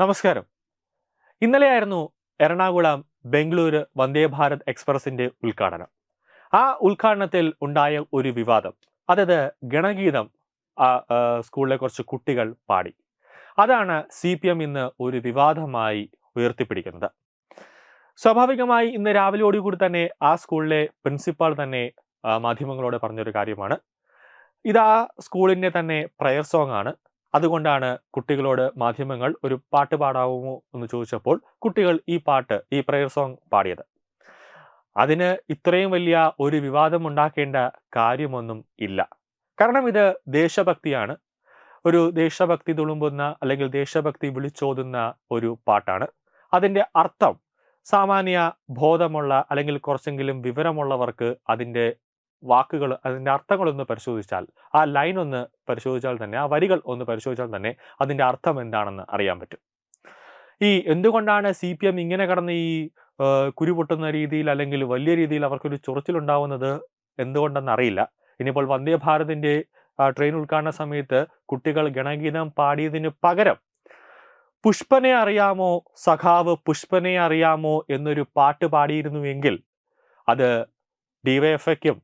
നമസ്കാരം. ഇന്നലെയായിരുന്നു എറണാകുളം ബംഗളൂരു വന്ദേ ഭാരത് എക്സ്പ്രസിന്റെ ഉദ്ഘാടനം. ആ ഉദ്ഘാടനത്തിൽ ഉണ്ടായ ഒരു വിവാദം അതായത് ഗണഗീതം സ്കൂളിലെ കുറച്ച് കുട്ടികൾ പാടി. അതാണ് സി പി എം ഇന്ന് ഒരു വിവാദമായി ഉയർത്തിപ്പിടിക്കുന്നത്. സ്വാഭാവികമായി ഇന്ന് രാവിലെയോടുകൂടി തന്നെ ആ സ്കൂളിലെ പ്രിൻസിപ്പാൾ തന്നെ മാധ്യമങ്ങളോട് പറഞ്ഞൊരു കാര്യമാണ്. ഇത് ആ സ്കൂളിന്റെ തന്നെ പ്രയർ സോങ് ആണ് അതുകൊണ്ടാണ് കുട്ടികളോട് മാധ്യമങ്ങൾ ഒരു പാട്ട് പാടാവുമോ എന്ന് ചോദിച്ചപ്പോൾ കുട്ടികൾ ഈ പാട്ട് ഈ പ്രയർ സോങ് പാടിയത്. അതിന് ഇത്രയും വലിയ ഒരു വിവാദം ഉണ്ടാക്കേണ്ട കാര്യമൊന്നും ഇല്ല. കാരണം ഇത് ദേശഭക്തിയാണ്. ഒരു ദേശഭക്തി തുളുമ്പുന്ന അല്ലെങ്കിൽ ദേശഭക്തി വിളിച്ചോതുന്ന ഒരു പാട്ടാണ്. അതിന്റെ അർത്ഥം സാമാന്യ ബോധമുള്ള അല്ലെങ്കിൽ കുറച്ചെങ്കിലും വിവരമുള്ളവർക്ക് അതിന്റെ വാക്കുകൾ അതിന്റെ അർത്ഥങ്ങളൊന്ന് പരിശോധിച്ചാൽ ആ ലൈൻ ഒന്ന് പരിശോധിച്ചാൽ തന്നെ ആ വരികൾ ഒന്ന് പരിശോധിച്ചാൽ തന്നെ അതിന്റെ അർത്ഥം എന്താണെന്ന് അറിയാൻ പറ്റും. ഈ എന്തുകൊണ്ടാണ് സി പി എം ഇങ്ങനെ കടന്ന് ഈ കുരുപൊട്ടുന്ന കുരു പൊട്ടുന്ന രീതിയിൽ അല്ലെങ്കിൽ വലിയ രീതിയിൽ അവർക്കൊരു ചൊറിച്ചിലുണ്ടാവുന്നത് എന്തുകൊണ്ടെന്ന് അറിയില്ല. ഇനിയിപ്പോൾ വന്ദേ ഭാരതിന്റെ ട്രെയിൻ ഉദ്ഘാടന സമയത്ത് കുട്ടികൾ ഗണഗീതം പാടിയതിന് പകരം പുഷ്പനെ അറിയാമോ സഖാവ് പുഷ്പനെ അറിയാമോ എന്നൊരു പാട്ട് പാടിയിരുന്നുവെങ്കിൽ അത് ഡിവൈഎഫ്ഐക്കും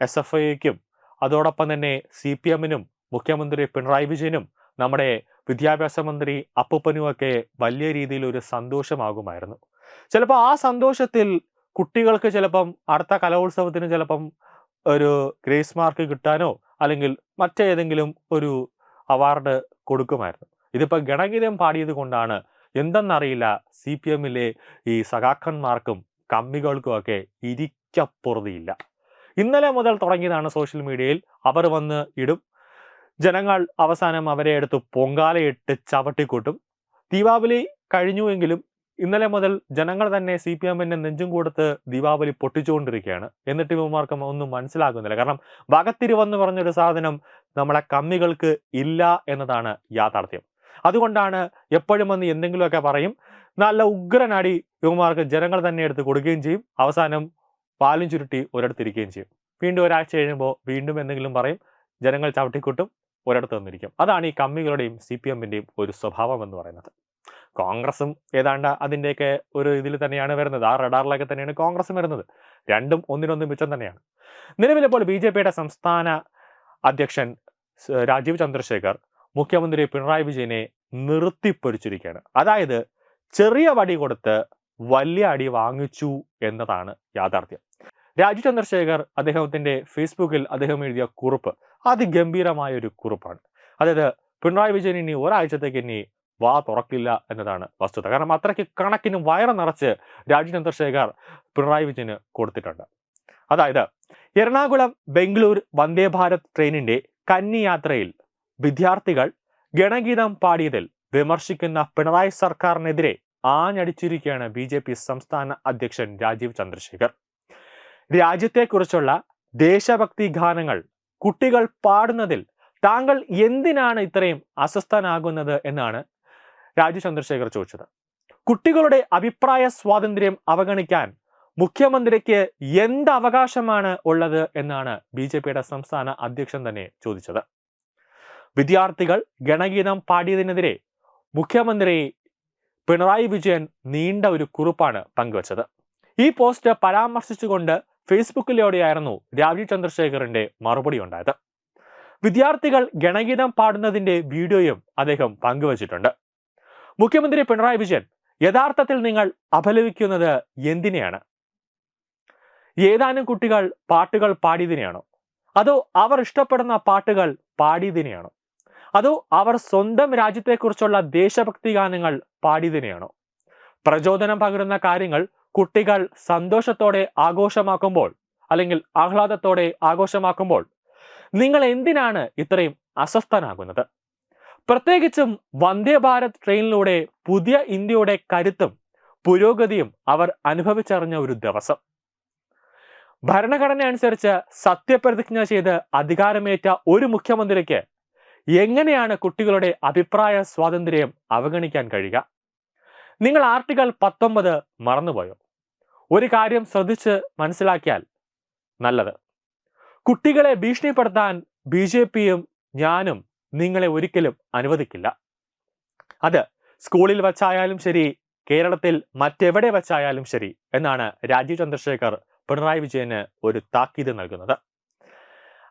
എസ് എഫ് ഐക്കും അതോടൊപ്പം തന്നെ സി പി എമ്മിനും മുഖ്യമന്ത്രി പിണറായി വിജയനും നമ്മുടെ വിദ്യാഭ്യാസ മന്ത്രി അപ്പൂപ്പനുമൊക്കെ വലിയ രീതിയിൽ ഒരു സന്തോഷമാകുമായിരുന്നു. ചിലപ്പോൾ ആ സന്തോഷത്തിൽ കുട്ടികൾക്ക് ചിലപ്പം അടുത്ത കലോത്സവത്തിന് ചിലപ്പം ഒരു ഗ്രേസ് മാർക്ക് കിട്ടാനോ അല്ലെങ്കിൽ മറ്റേതെങ്കിലും ഒരു അവാർഡ് കൊടുക്കുമായിരുന്നു. ഇതിപ്പോൾ ഗണഗീതം പാടിയത് കൊണ്ടാണ് എന്തെന്നറിയില്ല സി പി എമ്മിലെ ഈ സഖാക്കന്മാർക്കും കമ്മികൾക്കും ഒക്കെ ഇരിക്കപ്പുറതിയില്ല. ഇന്നലെ മുതൽ തുടങ്ങിയതാണ് സോഷ്യൽ മീഡിയയിൽ അവർ വന്ന് ഇടും. ജനങ്ങൾ അവസാനം അവരെ എടുത്ത് പൊങ്കാലയിട്ട് ചവിട്ടിക്കൂട്ടും. ദീപാവലി കഴിഞ്ഞുവെങ്കിലും ഇന്നലെ മുതൽ ജനങ്ങൾ തന്നെ സി പി എമ്മിന്റെ നെഞ്ചും കൊടുത്ത് ദീപാവലി പൊട്ടിച്ചുകൊണ്ടിരിക്കുകയാണ്. എന്നിട്ട് ഇവന്മാർക്കും ഒന്നും മനസ്സിലാകുന്നില്ല. കാരണം വകത്തിരിവെന്ന് പറഞ്ഞൊരു സാധനം നമ്മളെ കമ്മികൾക്ക് ഇല്ല എന്നതാണ് യാഥാർത്ഥ്യം. അതുകൊണ്ടാണ് എപ്പോഴും വന്ന് എന്തെങ്കിലുമൊക്കെ പറയും. നല്ല ഉഗ്രനടി ഇവന്മാർക്ക് ജനങ്ങൾ തന്നെ എടുത്ത് കൊടുക്കുകയും ചെയ്യും. അവസാനം പാലും ചുരുട്ടി ഒരിടത്തിരിക്കുകയും ചെയ്യും. വീണ്ടും ഒരാഴ്ച കഴിയുമ്പോൾ വീണ്ടും എന്തെങ്കിലും പറയും ജനങ്ങൾ ചവിട്ടിക്കൂട്ടും ഒരിടത്ത് വന്നിരിക്കും അതാണ് ഈ കമ്മികളുടെയും സി പി എമ്മിന്റെയും ഒരു സ്വഭാവം എന്ന് പറയുന്നത്. കോൺഗ്രസും ഏതാണ്ട് അതിന്റെയൊക്കെ ഒരു ഇതിൽ തന്നെയാണ് വരുന്നത്. ആ റഡാറിലൊക്കെ തന്നെയാണ് കോൺഗ്രസും വരുന്നത്. രണ്ടും ഒന്നിനൊന്ന് മിച്ചം തന്നെയാണ്. നിലവിലിപ്പോൾ ബി ജെ പിയുടെ സംസ്ഥാന അധ്യക്ഷൻ രാജീവ് ചന്ദ്രശേഖർ മുഖ്യമന്ത്രി പിണറായി വിജയനെ നിർത്തിപ്പൊരിച്ചിരിക്കുകയാണ്. അതായത് ചെറിയ വടി കൊടുത്ത് വലിയ അടി വാങ്ങിച്ചു എന്നതാണ് യാഥാർത്ഥ്യം. രാജു ചന്ദ്രശേഖർ അദ്ദേഹത്തിന്റെ ഫേസ്ബുക്കിൽ അദ്ദേഹം എഴുതിയ കുറിപ്പ് അതിഗംഭീരമായ ഒരു കുറിപ്പാണ്. അതായത് പിണറായി വിജയൻ ഇനി ഒരാഴ്ചത്തേക്ക് ഇനി വാ തുറക്കില്ല എന്നതാണ് വസ്തുത. കാരണം അത്രയ്ക്ക് കണക്കിന് വയറ നിറച്ച് രാജു ചന്ദ്രശേഖർ പിണറായി വിജയന് കൊടുത്തിട്ടുണ്ട്. അതായത് എറണാകുളം ബംഗളൂർ വന്ദേ ഭാരത് ട്രെയിനിന്റെ കന്നി യാത്രയിൽ വിദ്യാർത്ഥികൾ ഗണഗീതം പാടിയതിൽ വിമർശിക്കുന്ന പിണറായി സർക്കാരിനെതിരെ ആഞ്ഞടിച്ചിരിക്കുകയാണ് ബി ജെ പി സംസ്ഥാന അധ്യക്ഷൻ രാജീവ് ചന്ദ്രശേഖർ. രാജ്യത്തെക്കുറിച്ചുള്ള ദേശഭക്തി ഗാനങ്ങൾ കുട്ടികൾ പാടുന്നതിൽ താങ്കൾ എന്തിനാണ് ഇത്രയും അസ്വസ്ഥനാകുന്നത് എന്നാണ് രാജീവ് ചന്ദ്രശേഖർ ചോദിച്ചത്. കുട്ടികളുടെ അഭിപ്രായ സ്വാതന്ത്ര്യം അവഗണിക്കാൻ മുഖ്യമന്ത്രിക്ക് എന്ത് അവകാശമാണ് ഉള്ളത് എന്നാണ് ബി ജെ പിയുടെ സംസ്ഥാന അധ്യക്ഷൻ തന്നെ ചോദിച്ചത്. വിദ്യാർത്ഥികൾ ഗണഗീതം പാടിയതിനെതിരെ മുഖ്യമന്ത്രി പിണറായി വിജയൻ നീണ്ട ഒരു കുറിപ്പാണ് പങ്കുവച്ചത്. ഈ പോസ്റ്റ് പരാമർശിച്ചുകൊണ്ട് ഫേസ്ബുക്കിലൂടെയായിരുന്നു രാജീവ് ചന്ദ്രശേഖറിന്റെ മറുപടി ഉണ്ടായത്. വിദ്യാർത്ഥികൾ ഗണഗീതം പാടുന്നതിന്റെ വീഡിയോയും അദ്ദേഹം പങ്കുവച്ചിട്ടുണ്ട്. മുഖ്യമന്ത്രി പിണറായി വിജയൻ യഥാർത്ഥത്തിൽ നിങ്ങൾ അപലപിക്കുന്നത് എന്തിനെയാണ്? ഏതാനും കുട്ടികൾ പാട്ടുകൾ പാടിയതിനെയാണോ? അതോ അവർ ഇഷ്ടപ്പെടുന്ന പാട്ടുകൾ പാടിയതിനെയാണോ? അതോ അവർ സ്വന്തം രാജ്യത്തെക്കുറിച്ചുള്ള ദേശഭക്തി ഗാനങ്ങൾ പാടിയതിനെയാണോ? പ്രചോദനം പകരുന്ന കാര്യങ്ങൾ കുട്ടികൾ സന്തോഷത്തോടെ ആഘോഷമാക്കുമ്പോൾ അല്ലെങ്കിൽ ആഹ്ലാദത്തോടെ ആഘോഷമാക്കുമ്പോൾ നിങ്ങൾ എന്തിനാണ് ഇത്രയും അസ്വസ്ഥനാകുന്നത്? പ്രത്യേകിച്ചും വന്ദേ ഭാരത് ട്രെയിനിലൂടെ പുതിയ ഇന്ത്യയുടെ കരുത്തും പുരോഗതിയും അവർ അനുഭവിച്ചറിഞ്ഞ ഒരു ദിവസം. ഭരണഘടന അനുസരിച്ച് സത്യപ്രതിജ്ഞ ചെയ്ത് അധികാരമേറ്റ ഒരു മുഖ്യമന്ത്രിക്ക് എങ്ങനെയാണ് കുട്ടികളുടെ അഭിപ്രായ സ്വാതന്ത്ര്യം അവഗണിക്കാൻ കഴിയുക? നിങ്ങൾ ആർട്ടിക്കൽ പത്തൊമ്പത് മറന്നുപോയോ? ഒരു കാര്യം ശ്രദ്ധിച്ച് മനസ്സിലാക്കിയാൽ നല്ലത്. കുട്ടികളെ ഭീഷണിപ്പെടുത്താൻ ബി ജെ പിയും ഞാനും നിങ്ങളെ ഒരിക്കലും അനുവദിക്കില്ല. അത് സ്കൂളിൽ വച്ചായാലും ശരി കേരളത്തിൽ മറ്റെവിടെ വച്ചായാലും ശരി എന്നാണ് രാജീവ് ചന്ദ്രശേഖർ പിണറായി വിജയന് ഒരു താക്കീത് നൽകുന്നത്.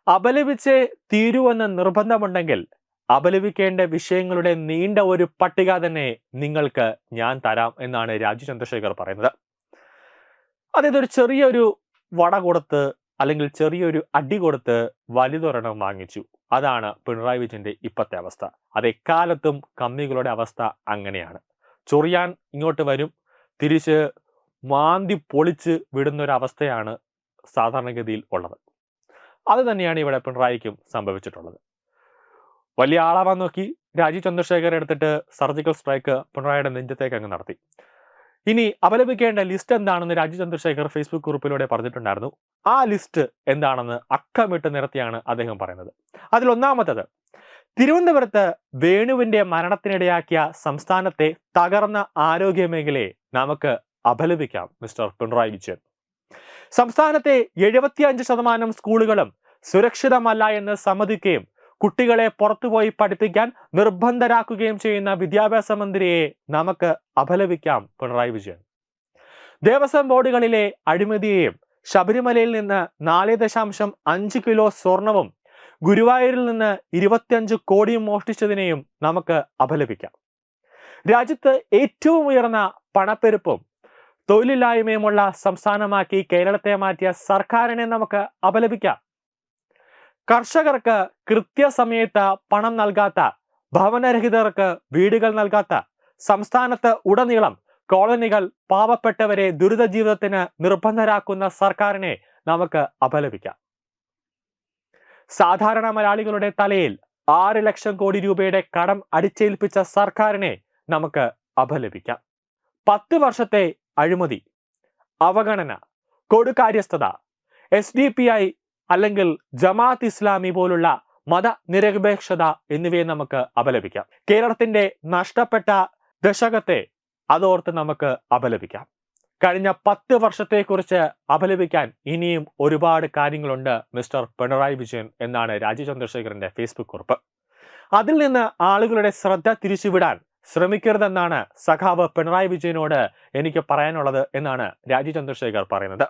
അപലപിച്ചേ തീരുവെന്ന് നിർബന്ധമുണ്ടെങ്കിൽ അപലപിക്കേണ്ട വിഷയങ്ങളുടെ നീണ്ട ഒരു പട്ടിക തന്നെ നിങ്ങൾക്ക് ഞാൻ തരാം എന്നാണ് രാജു ചന്ദ്രശേഖർ പറയുന്നത്. അതായത് ഒരു ചെറിയൊരു വട കൊടുത്ത് അല്ലെങ്കിൽ ചെറിയൊരു അടി കൊടുത്ത് വലുതൊരെണ്ണം വാങ്ങിച്ചു. അതാണ് പിണറായി വിജയന്റെ ഇപ്പോഴത്തെ അവസ്ഥ. അത് എക്കാലത്തും കമ്മികളുടെ അവസ്ഥ അങ്ങനെയാണ്. ചൊറിയാൻ ഇങ്ങോട്ട് വരും. തിരിച്ച് മാന്തി പൊളിച്ച് വിടുന്നൊരവസ്ഥയാണ് സാധാരണഗതിയിൽ ഉള്ളത്. അത് തന്നെയാണ് ഇവിടെ പിണറായിക്കും സംഭവിച്ചിട്ടുള്ളത്. വലിയ ആളാവാൻ നോക്കി രാജീവ് ചന്ദ്രശേഖർ എടുത്തിട്ട് സർജിക്കൽ സ്ട്രൈക്ക് പിണറായിയുടെ നെഞ്ചത്തേക്ക് അങ്ങ് നടത്തി. ഇനി അപലപിക്കേണ്ട ലിസ്റ്റ് എന്താണെന്ന് രാജീവ് ചന്ദ്രശേഖർ ഫേസ്ബുക്ക് ഗ്രൂപ്പിലൂടെ പറഞ്ഞിട്ടുണ്ടായിരുന്നു. ആ ലിസ്റ്റ് എന്താണെന്ന് അക്കമിട്ട് നിരത്തിയാണ് അദ്ദേഹം പറയുന്നത്. അതിലൊന്നാമത്തത് തിരുവനന്തപുരത്ത് വേണുവിന്റെ മരണത്തിനിടയാക്കിയ സംസ്ഥാനത്തെ തകർന്ന ആരോഗ്യ മേഖലയെ നമുക്ക് അപലപിക്കാം മിസ്റ്റർ പിണറായി വിജയൻ. സംസ്ഥാനത്തെ എഴുപത്തിയഞ്ച് ശതമാനം സ്കൂളുകളും സുരക്ഷിതമല്ല എന്ന് സമ്മതിക്കുകയും കുട്ടികളെ പുറത്തുപോയി പഠിപ്പിക്കാൻ നിർബന്ധരാക്കുകയും ചെയ്യുന്ന വിദ്യാഭ്യാസ മന്ത്രിയെ നമുക്ക് അപലപിക്കാം പിണറായി വിജയൻ. ദേവസ്വം ബോർഡുകളിലെ അഴിമതിയെയും ശബരിമലയിൽ നിന്ന് നാല് ദശാംശം അഞ്ച് കിലോ സ്വർണവും ഗുരുവായൂരിൽ നിന്ന് ഇരുപത്തിയഞ്ച് കോടിയും മോഷ്ടിച്ചതിനെയും നമുക്ക് അപലപിക്കാം. രാജ്യത്ത് ഏറ്റവും ഉയർന്ന പണപ്പെരുപ്പും തൊഴിലില്ലായ്മയുമുള്ള സംസ്ഥാനമാക്കി കേരളത്തെ മാറ്റിയ സർക്കാരിനെ നമുക്ക് അപലപിക്കാം. കർഷകർക്ക് കൃത്യസമയത്ത് പണം നൽകാത്ത ഭവനരഹിതർക്ക് വീടുകൾ നൽകാത്ത സംസ്ഥാനത്ത് ഉടനീളം കോളനികൾ പാവപ്പെട്ടവരെ ദുരിത ജീവിതത്തിന് നിർബന്ധരാക്കുന്ന സർക്കാരിനെ നമുക്ക് അപലപിക്കാം. സാധാരണ മലയാളികളുടെ തലയിൽ ആറ് ലക്ഷം കോടി രൂപയുടെ കടം അടിച്ചേൽപ്പിച്ച സർക്കാരിനെ നമുക്ക് അപലപിക്കാം. പത്ത് വർഷത്തെ അഴിമതി അവഗണന കൊടുകാര്യസ്ഥത എസ് ഡി പി ഐ അല്ലെങ്കിൽ ജമാഅത്ത് ഇസ്ലാമി പോലുള്ള മതനിരപേക്ഷത എന്നിവയെ നമുക്ക് അപലപിക്കാം. കേരളത്തിന്റെ നഷ്ടപ്പെട്ട ദശകത്തെ അതോർത്ത് നമുക്ക് അപലപിക്കാം. കഴിഞ്ഞ പത്ത് വർഷത്തെക്കുറിച്ച് അപലപിക്കാൻ ഇനിയും ഒരുപാട് കാര്യങ്ങളുണ്ട് മിസ്റ്റർ പിണറായി വിജയൻ എന്നാണ് രാജീവ് ചന്ദ്രശേഖരന്റെ ഫേസ്ബുക്ക് കുറിപ്പ്. അതിൽ നിന്ന് ആളുകളുടെ ശ്രദ്ധ തിരിച്ചുവിടാൻ ശ്രമിക്കരുതെന്നാണ് സഖാവ് പിണറായി വിജയനോട് എനിക്ക് പറയാനുള്ളത് എന്നാണ് രാജീവ് ചന്ദ്രശേഖർ പറയുന്നത്.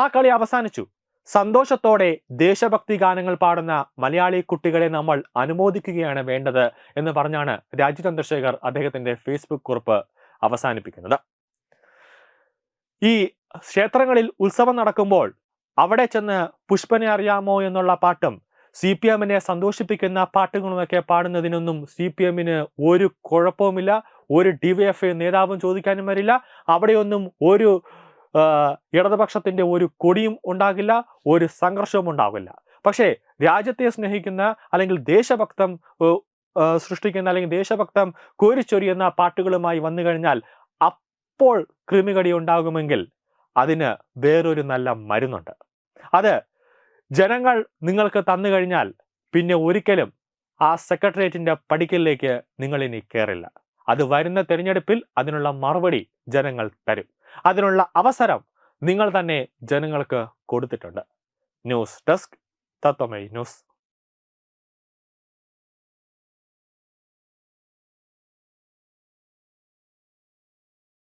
ആ കളി അവസാനിച്ചു. സന്തോഷത്തോടെ ദേശഭക്തി ഗാനങ്ങൾ പാടുന്ന മലയാളി കുട്ടികളെ നമ്മൾ അനുമോദിക്കുകയാണ് വേണ്ടത് എന്ന് പറഞ്ഞാണ് രാജീവ് ചന്ദ്രശേഖർ അദ്ദേഹത്തിന്റെ ഫേസ്ബുക്ക് കുറിപ്പ് അവസാനിപ്പിക്കുന്നത്. ഈ ക്ഷേത്രങ്ങളിൽ ഉത്സവം നടക്കുമ്പോൾ അവിടെ ചെന്ന് പുഷ്പനെ അറിയാമോ എന്നുള്ള പാട്ടും സി പി എമ്മിനെ സന്തോഷിപ്പിക്കുന്ന പാട്ടുകളുമൊക്കെ പാടുന്നതിനൊന്നും സി പി എമ്മിന് ഒരു കുഴപ്പവുമില്ല. ഒരു ഡിവൈഎഫ്ഐ നേതാവും ചോദിക്കാനും വരില്ല. അവിടെയൊന്നും ഒരു ഇടതുപക്ഷത്തിന്റെ ഒരു കൊടിയും ഉണ്ടാകില്ല ഒരു സംഘർഷവും ഉണ്ടാകില്ല. പക്ഷേ രാജ്യത്തെ സ്നേഹിക്കുന്ന അല്ലെങ്കിൽ ദേശഭക്തം സൃഷ്ടിക്കുന്ന അല്ലെങ്കിൽ ദേശഭക്തം കോരിച്ചൊരിയുന്ന പാട്ടുകളുമായി വന്നു കഴിഞ്ഞാൽ അപ്പോൾ കൃമികടി ഉണ്ടാകുമെങ്കിൽ അതിന് വേറൊരു നല്ല മരുന്നുണ്ട്. അത് ജനങ്ങൾ നിങ്ങൾക്ക് തന്നു കഴിഞ്ഞാൽ പിന്നെ ഒരിക്കലും ആ സെക്രട്ടേറിയറ്റിന്റെ പടിക്കലിലേക്ക് നിങ്ങൾ ഇനി കയറില്ല അത് വരുന്ന തെരഞ്ഞെടുപ്പിൽ അതിനുള്ള മറുപടി ജനങ്ങൾ തരും. അതിനുള്ള അവസരം നിങ്ങൾ തന്നെ ജനങ്ങൾക്ക് കൊടുത്തിട്ടുണ്ട്. News desk Tatwamayi news.